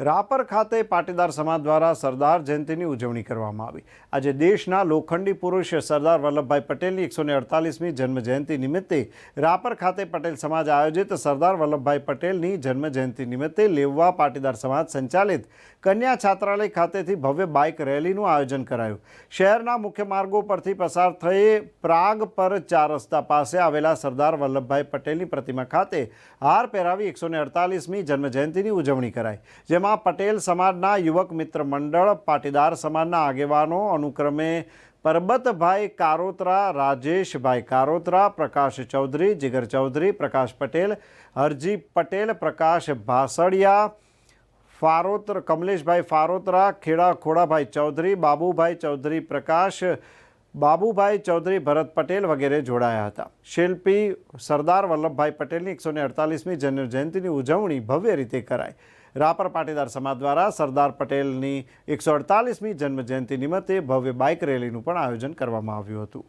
રાપર ખાતે પાટીદાર સમાજ દ્વારા સરદાર જયંતિની ઉજવણી કરવામાં આવી. આજે દેશના લોખંડી પુરુષ સરદાર વલ્લભભાઈ પટેલની એકસો ને અડતાલીસમી જન્મ જયંતિ નિમિત્તે રાપર ખાતે પટેલ સમાજ આયોજિત સરદાર વલ્લભભાઈ પટેલની જન્મ જયંતિ નિમિત્તે લેવવા પાટીદાર સમાજ સંચાલિત કન્યા છાત્રાલય ખાતેથી ભવ્ય બાઇક રેલીનું આયોજન કરાયું. શહેરના મુખ્ય માર્ગો પરથી પસાર થઈ પ્રાગ પર ચાર રસ્તા પાસે આવેલા સરદાર વલ્લભભાઈ પટેલની પ્રતિમા ખાતે હાર પહેરાવી એકસો અડતાલીસમી જન્મજયંતિની ઉજવણી કરાઈ. જેમાં પટેલ સમાજના યુવક મિત્ર મંડળ, પાટીદાર સમાજના આગેવાનો, અનુક્રમે પરબતભાઈ કારોત્રા, રાજેશભાઈ કારોત્રા, પ્રકાશ ચૌધરી, જીગર ચૌધરી, પ્રકાશ પટેલ હરજી પટેલ, પ્રકાશ ભાસડિયા, ફારોત્ર, કમલેશભાઈ ફારોતરા, ખેડા ખોડાભાઈ ચૌધરી, બાબુભાઈ ચૌધરી પ્રકાશ, બાબુભાઈ ચૌધરી, ભરત પટેલ વગેરે જોડાયા હતા. શિલ્પી સરદાર વલ્લભભાઈ પટેલની એકસો ને અડતાલીસમી જન્મજયંતિની ઉજવણી ભવ્ય રીતે કરાઈ. રાપર પાટીદાર સમાજ દ્વારા સરદાર પટેલની એકસો અડતાલીસમી જન્મજયંતિ નિમિત્તે ભવ્ય બાઇક રેલીનું પણ આયોજન કરવામાં આવ્યું હતું.